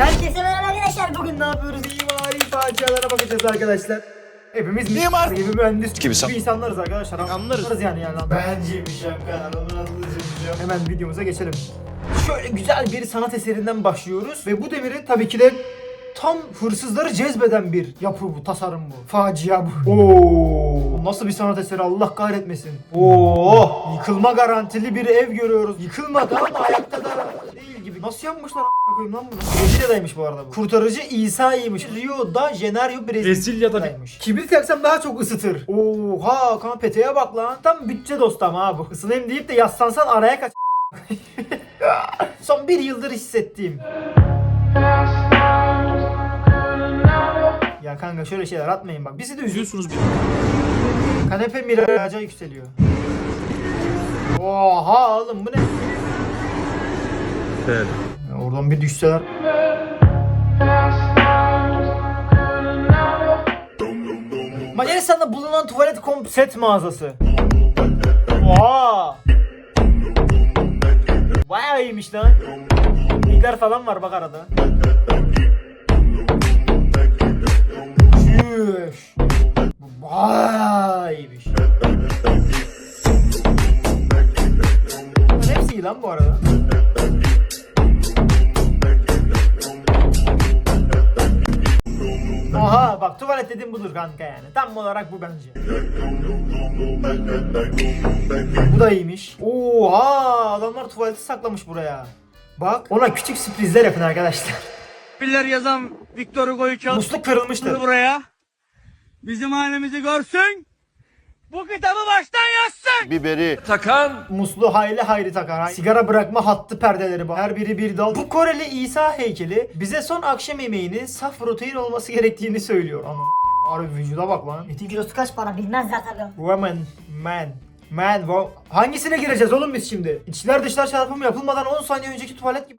Herkese merhaba arkadaşlar. Bugün ne yapıyoruz? İmari facialara bakacağız arkadaşlar. Hepimiz mimar gibi mühendis gibi, san- insanlarız arkadaşlar. Anlarız yani yani. Benciymiş ya kanalımın Hemen videomuza geçelim. Şöyle güzel bir sanat eserinden başlıyoruz ve bu demiri tabii ki de tam hırsızları cezbeden bir yapı bu, tasarım bu. Facia bu. Oo, nasıl bir sanat eseri Allah kahretmesin. Oo, yıkılma garantili bir ev görüyoruz. Yıkılmadı ama ayakta da. Nasıl yapmışlar a**ına koyayım lan bunu? Brezilya'daymış bu arada bu. Kurtarıcı İsa'ymış. Rio da Janeiro Brezilya'daymış. Kibrit yaksam daha çok ısıtır. Oha kan peteğe bak lan. Tam bütçe dostu ama ha bu. Isınayım deyip de yaslansan araya kaç. Son bir yıldır hissettiğim. Ya kanka şöyle şeyler atmayın bak. Bizi de üzüyorsunuz. Kanepe miraca yükseliyor. Oha oğlum bu ne? Evet. Ya oradan bir düşseler. Macaristan'da bulunan tuvalet komplet mağazası. Oha! Bayağı iyiymiş lan. Ligler falan var bak arada. Bu Bayağı iyiymiş. Hepsi iyi lan bu arada. Oha bak tuvalet dediğim budur kanka yani. Tam olarak bu bence. Bu da iyiymiş. Oha adamlar tuvaleti saklamış buraya. Bak ona küçük sürprizler yapın arkadaşlar. Biller yazan Victor Hugo'yu çalıştırdı Musluk kırılmıştır. buraya. Bizim halimizi görsün. Bu kitabı baştan yazsın. Biberi Muslu hayli hayri takar. Sigara bırakma hattı perdeleri bak. Her biri bir dal. Bu Koreli İsa heykeli bize son akşam yemeğinin saf protein olması gerektiğini söylüyor. Ama Harbi vücuda bak lan. Etin kilosu kaç para bilmezler tabii. Woman, man, man, wo- Hangisine gireceğiz oğlum biz şimdi? İçler dışlar çarpımı yapılmadan 10 saniye önceki tuvalet gibi.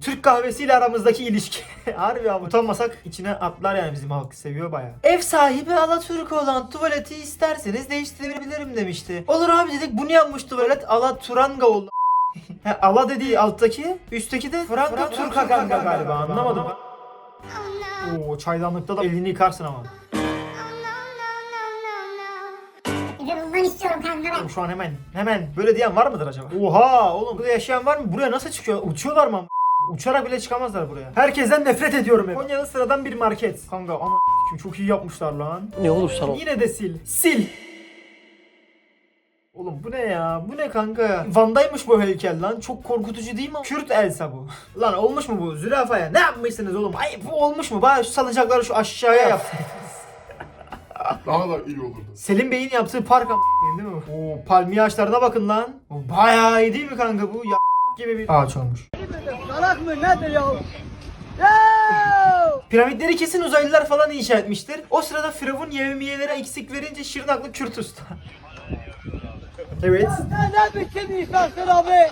Türk kahvesiyle aramızdaki ilişki. Harbi ama utanmasak içine atlar yani bizim halk seviyor baya. Ev sahibi Alaturk olan tuvaleti isterseniz değiştirebilirim demişti. Olur abi dedik bunu yapmış tuvalet Alaturanga oldu. He, Ala dediği alttaki, üstteki de Franco Turka galiba, galiba anlamadım. Oo çaydanlıkta da elini yıkarsın ama. Bundan istiyorum kanka ben. Oğlum şu an hemen hemen böyle diyen var mıdır acaba? Oha oğlum burada yaşayan var mı? Buraya nasıl çıkıyor? Uçuyorlar mı? Uçarak bile çıkamazlar buraya. Herkesten nefret ediyorum hep. Konya'da sıradan bir market. Kanka ana kim çok iyi yapmışlar lan. Ne olursan ol. Yine de sil. Sil. Oğlum bu ne ya? Bu ne kanka? Van'daymış bu heykel lan. Çok korkutucu değil mi? Kürt Elsa bu. lan olmuş mu bu? Zürafaya ne yapmışsınız oğlum? Ay bu olmuş mu? Bari şu salıncakları şu aşağıya yap. Daha da iyi olurdu. Selim Bey'in yaptığı park ama değil mi? Oo palmiye ağaçlarına bakın lan. Bayağı iyi değil mi kanka bu? Ya gibi bir ağaç olmuş. Salak mı nedir ya? Piramitleri kesin uzaylılar falan inşa etmiştir. O sırada Firavun yevmiyelere eksik verince Şırnaklı Kürt usta. evet. Ne, ne biçim insansın abi?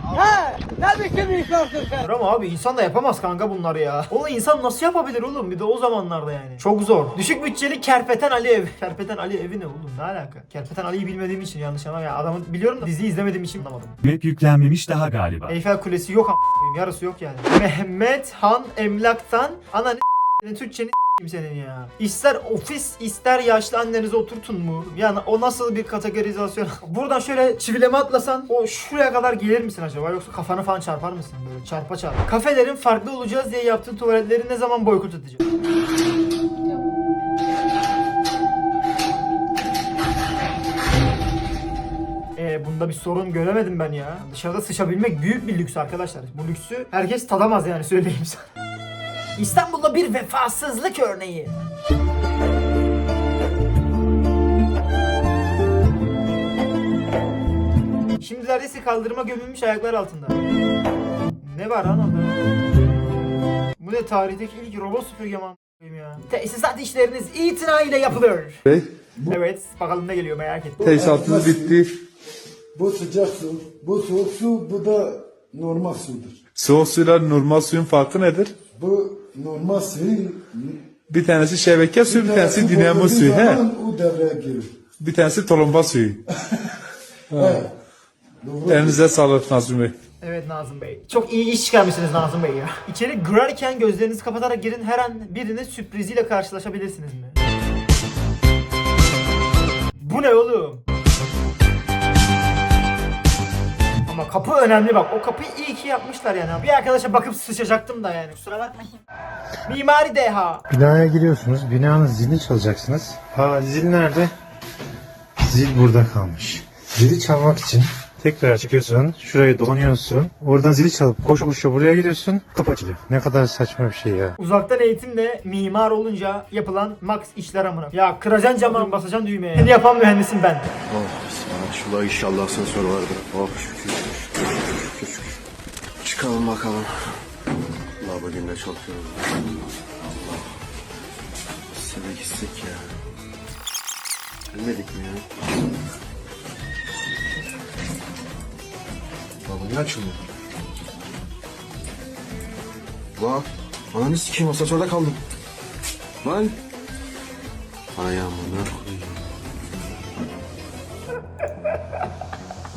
He? Ne biçim insansın sen? Ama abi insan da yapamaz kanka bunları ya. Onu insan nasıl yapabilir oğlum bir de o zamanlarda yani. Çok zor. Düşük bütçeli Kerpeten Ali ev. Kerpeten Ali evi ne oğlum ne alaka? Kerpeten Ali'yi bilmediğim için yanlış anlama ya. Adamı biliyorum da diziyi izlemediğim için anlamadım. Map yüklenmemiş daha galiba. Eyfel Kulesi yok a**ayım yarısı yok yani. Mehmet Han Emlak'tan ana ne Türkçeni s**eyim senin ya. İster ofis ister yaşlı annenizi oturtun mu? Yani o nasıl bir kategorizasyon? Buradan şöyle çivileme atlasan o şuraya kadar gelir misin acaba? Yoksa kafanı falan çarpar mısın böyle çarpa çarpa? Kafelerin farklı olacağız diye yaptığın tuvaletleri ne zaman boykot edeceğim? Ee, bunda bir sorun göremedim ben ya. Dışarıda sıçabilmek büyük bir lüks arkadaşlar. Bu lüksü herkes tadamaz yani söyleyeyim sana. İstanbul'da bir vefasızlık örneği. Şimdilerde ise kaldırıma gömülmüş ayaklar altında. Ne var lan orada? Bu ne tarihteki ilk robot süpürge mi a**ayım ya? Tesisat işleriniz itinayla yapılır. Evet bakalım ne geliyor merak ettim. Tesisatınız bitti. Bu sıcak su, bu soğuk su, bu da normal sudur. Soğuk suyla normal suyun farkı nedir? Bu normal suyu Bir tanesi şebeke suyu, bir tanesi dinamo boğulduğu suyu. He? zaman O devreye girir. Bir tanesi tulumba suyu. Evet. Elinize sağlık Nazım Bey. Evet Nazım Bey. Çok iyi iş çıkarmışsınız Nazım Bey ya. İçeri girerken gözlerinizi kapatarak girin her an birine sürpriziyle karşılaşabilirsiniz mi? Bu ne oğlum? Ama kapı önemli bak. O kapıyı iyi ki yapmışlar yani. Bir arkadaşa bakıp sıçacaktım da yani. Kusura bakmayın. Mimari deha. Binaya giriyorsunuz. Binanın zilini çalacaksınız. Ha zil nerede? Zil burada kalmış. Zili çalmak için tekrar çıkıyorsun. Şuraya dolanıyorsun. Oradan zili çalıp koşu koşu buraya gidiyorsun. Kapı açılıyor. Ne kadar saçma bir şey ya. Uzaktan eğitimle mimar olunca yapılan max işler amına. Ya kıracaksın camı basacaksın düğmeye. Seni yapan mühendisim ben. Oh, şurada inşallah asansör vardır. Oh şükür, şükür, şükür, şükür. Çıkalım bakalım. Allah bugün de çok yoruldum. Allah. Sene gitsek ya. Ölmedik mi ya? Baba niye açılmıyor? Lan, ananı sikeyim asansörde kaldım. Lan. Ay amına koyayım.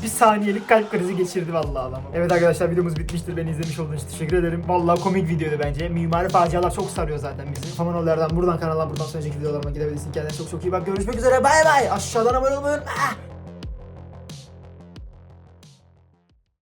Bir saniyelik kalp krizi geçirdi vallahi adam. Evet arkadaşlar videomuz bitmiştir. Beni izlemiş olduğunuz için teşekkür ederim. Vallahi komik videoydu bence. Mimari facialar çok sarıyor zaten bizi. Famanollerden buradan kanala buradan sonraki videolarıma gidebilirsin. Kendine çok çok iyi bak. Görüşmek üzere. Bay bay. Aşağıdan abone olmayı unutma. Ah!